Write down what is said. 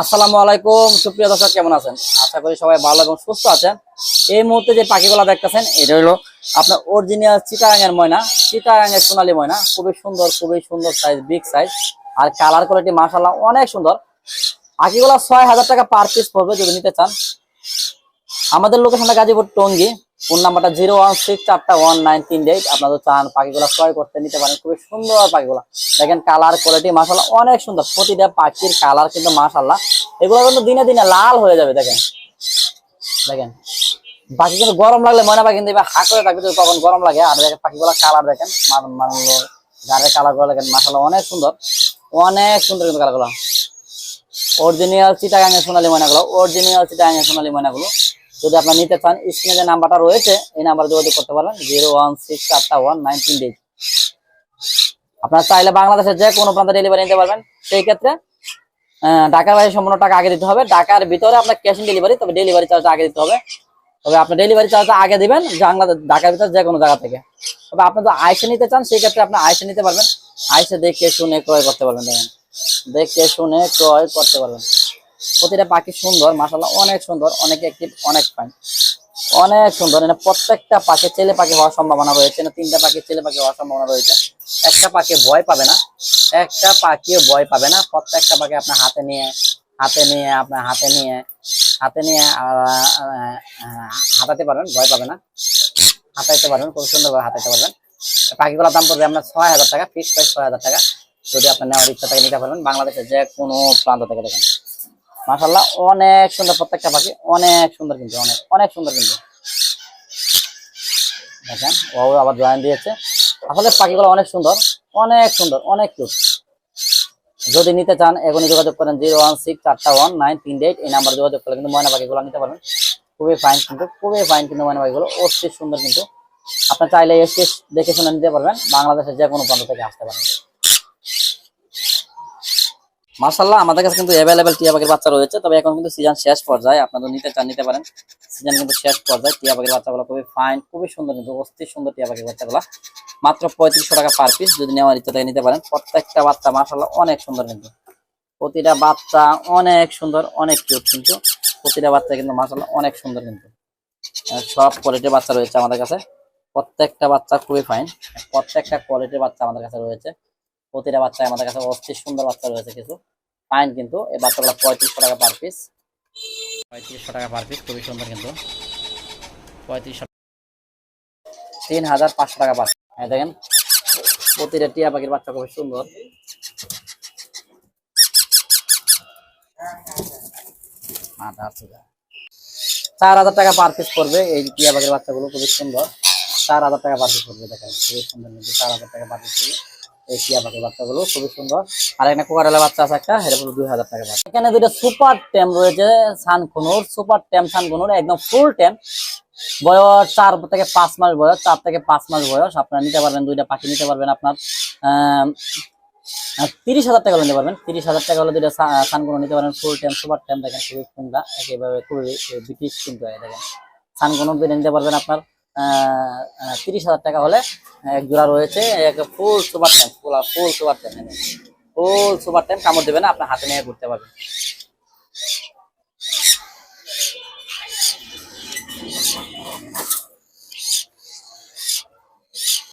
আসসালামু আলাইকুম, সুপ্রিয় দর্শক, কেমন আছেন? আশা করি সবাই ভালো এবং সুস্থ আছেন। এই মুহূর্তে যে পাখিগুলো দেখতেছেন, এটা হলো আপনার অরিজিনাল চিটাগাঙের ময়না। চিটাগাঙের সোনালী ময়না। খুবই সুন্দর খুবই সুন্দর সাইজ বিগ সাইজ আর কালার কোয়ালিটি মাশাল্লাহ অনেক সুন্দর। পাখিগুলো ছয় হাজার টাকা পার পিস পড়বে যদি নিতে চান। আমাদের লোকেশনটা গাজীপুর টঙ্গি। ফোন নাম্বারটা জিরো ওয়ান সিক্স চারটা ওয়ান নাইন তিন এইট আপনাদের চান পাখিগুলো ক্রয় করতে, নিতে পারেন। খুবই সুন্দর পাখিগুলো। দেখেন কালার কোয়ালিটি মাসাল্লাহ অনেক সুন্দর। প্রতিটা পাখির কালার কিন্তু মাসাল্লাহ এগুলো কিন্তু দিনে দিনে লাল হয়ে যাবে, দেখেন। দেখেন। পাখি কিন্তু গরম লাগলে ময়না পাখি কিন্তু এবার হা করে থাকবে তো কখন গরম লাগে। আর দেখেন পাখিগুলো কালার দেখেন মানুষ গাড়ির কালারগুলো দেখেন মাসাল্লাহ অনেক সুন্দর। অনেক সুন্দর কিন্তু কালারগুলো। অরিজিনাল চিটাগাঙের সোনালী ময়নাগুলো অরিজিনাল চিটাগাঙের সোনালী ময়নাগুলো। যদি আপনার নিতে চান স্ক্রিনে যে নাম্বারটা রয়েছে, এই নাম্বারে যোগাযোগ করতে পারবেন, জিরো ওয়ান সিক্স চারটা ওয়ান নাইনটিন এইট আপনারা চাইলে বাংলাদেশের যে কোনো প্রান্তে ডেলিভারি নিতে পারবেন। সেই ক্ষেত্রে ঢাকার বাইরে সম্পূর্ণ টাকা আগে দিতে হবে। ঢাকার ভিতরে আপনার ক্যাশ অন ডেলিভারি তবে ডেলিভারি চার্জটা আগে দিতে হবে। তবে আপনি ডেলিভারি চার্জটা আগে দিবেন বাংলাদেশ ঢাকার ভিতরে যে কোনো জায়গা থেকে। তবে আপনি যদি আইসে নিতে চান, সেই ক্ষেত্রে আপনি আইসে নিতে পারবেন। আইসে দেখে শুনে ক্রয় করতে পারবেন দেখে শুনে ক্রয় করতে পারবেন। প্রতিটা পাখি সুন্দর মাসাল্লাহ অনেক সুন্দর, অনেক অ্যাক্টিভ অনেক ফাইন অনেক সুন্দর এখানে প্রত্যেকটা পাখি ছেলে পাখি হওয়ার সম্ভাবনা রয়েছে না তিনটা পাখি ছেলে পাখি হওয়ার সম্ভাবনা রয়েছে। একটা পাখি ভয় পাবে না, একটা পাখিও ভয় পাবে না, প্রত্যেকটা পাখি আপনার হাতে নিয়ে হাতে নিয়ে, আপনার হাতে নিয়ে হাতে নিয়ে হাতাতে পারবেন, ভয় পাবে না। হাতাইতে পারবেন, খুব সুন্দরভাবে হাতাইতে পারবেন। পাখিগুলোর দাম পড়বে আপনার ছয় হাজার টাকা ফিক্স প্রাইস ছয় হাজার টাকা। যদি আপনার নেওয়ার ইচ্ছা থাকে, নিতে পারবেন। বাংলাদেশের যে কোনো প্রান্ত থেকে দেখেন। মাশাল্লাহ অনেক সুন্দর প্রত্যেকটা পাখি, অনেক সুন্দর কিন্তু, অনেক অনেক সুন্দর কিন্তু। দেখেন ও আবার জয়েন দিয়েছে। আসলে পাখিগুলো অনেক সুন্দর অনেক সুন্দর, অনেক কিউট যদি নিতে চান, এখনই যোগাযোগ করেন, জিরো ওয়ান সিক্স চারটা ওয়ান নাইন তিন এইট, এই নাম্বারে যোগাযোগ করলে কিন্তু ময়না পাখিগুলো নিতে পারবেন। খুবই ফাইন কিন্তু, খুবই ফাইন কিন্তু ময়না পাখিগুলো অস্থির সুন্দর কিন্তু। আপনার চাইলে এসে দেখে শুনে নিতে পারবেন, বাংলাদেশের যে কোনো প্রান্ত থেকে আসতে পারেন মার্শাল্লাহ আমাদের কাছে কিন্তু অ্যাভেলেবেল টিয়া পাখির বাচ্চা রয়েছে, তবে এখন কিন্তু সিজন শেষ পর্যায়ে, আপনারা নিতে চান, নিতে পারেন। সিজন কিন্তু শেষ পর্যায়ে, টিয়া পাখির বাচ্চাগুলো খুবই ফাইন খুবই সুন্দর কিন্তু অস্থির সুন্দর টিয়া পাখির বাচ্চাগুলো। মাত্র পঁয়ত্রিশশো টাকা পার পিস যদি নেওয়ার ইচ্ছা থাকে নিতে পারেন। প্রত্যেকটা বাচ্চা মার্শাল্লাহ অনেক সুন্দর কিন্তু। প্রতিটা বাচ্চা অনেক সুন্দর, অনেক কিউট কিন্তু। প্রতিটা বাচ্চা কিন্তু মার্শাল্লাহ অনেক সুন্দর কিন্তু। সব কোয়ালিটির বাচ্চা রয়েছে আমাদের কাছে। প্রত্যেকটা বাচ্চা খুবই ফাইন প্রত্যেকটা কোয়ালিটির বাচ্চা আমাদের কাছে রয়েছে। প্রতিটা বাচ্চা আমাদের কাছে অস্থির সুন্দর বাচ্চা রয়েছে কিছু। ফাইন কিন্তু, এই বাচ্চাগুলো পঁয়ত্রিশশো টাকা পার পিস পঁয়ত্রিশশো টাকা পার পিস খুবই সুন্দর কিন্তু। পঁয়ত্রিশশো তিন হাজার পাঁচশো টাকা পার হ্যাঁ দেখেন, প্রতিটা টিয়া পাখির বাচ্চা খুবই সুন্দর। চার হাজার টাকা পার পিস পড়বে এই টিয়া পাখির বাচ্চাগুলো, খুবই সুন্দর। চার হাজার টাকা পার পিস পড়বে, দেখেন, খুবই সুন্দর চার হাজার টাকা পার পিস পড়বে। এই টিয়া পাখির বাচ্চাগুলো, খুবই সুন্দর। আর এখানে কোকারেলা বাচ্চা আছে একটা, এটা পুরো দুই হাজার টাকা এখানে দুইটা সুপার টেম রয়েছে, সানকুনুর, সুপার টেম সানকুনুর, একদম ফুল টেম। বয়স চার থেকে পাঁচ মাস বয়স, চার থেকে পাঁচ মাস বয়স, আপনারা নিতে পারবেন, দুইটা পাখি নিতে পারবেন আপনার তিরিশ হাজার টাকা হলে নিতে পারবেন। তিরিশ হাজার টাকা হলে দুইটা সানগুলো নিতে পারেন ফুল টাইম সুপার টাইম দেখেন খুবই সুন্দর, একেবারে খুবই ব্রিটিশ কিন্তু দেখেন। সানগুলো দুইটা নিতে পারবেন আপনার তিরিশ হাজার টাকা হলে, এক জোড়া রয়েছে full super time full super time full super time কামড় দেবে না, আপনার হাতে নিয়ে ঘুরতে পারবেন।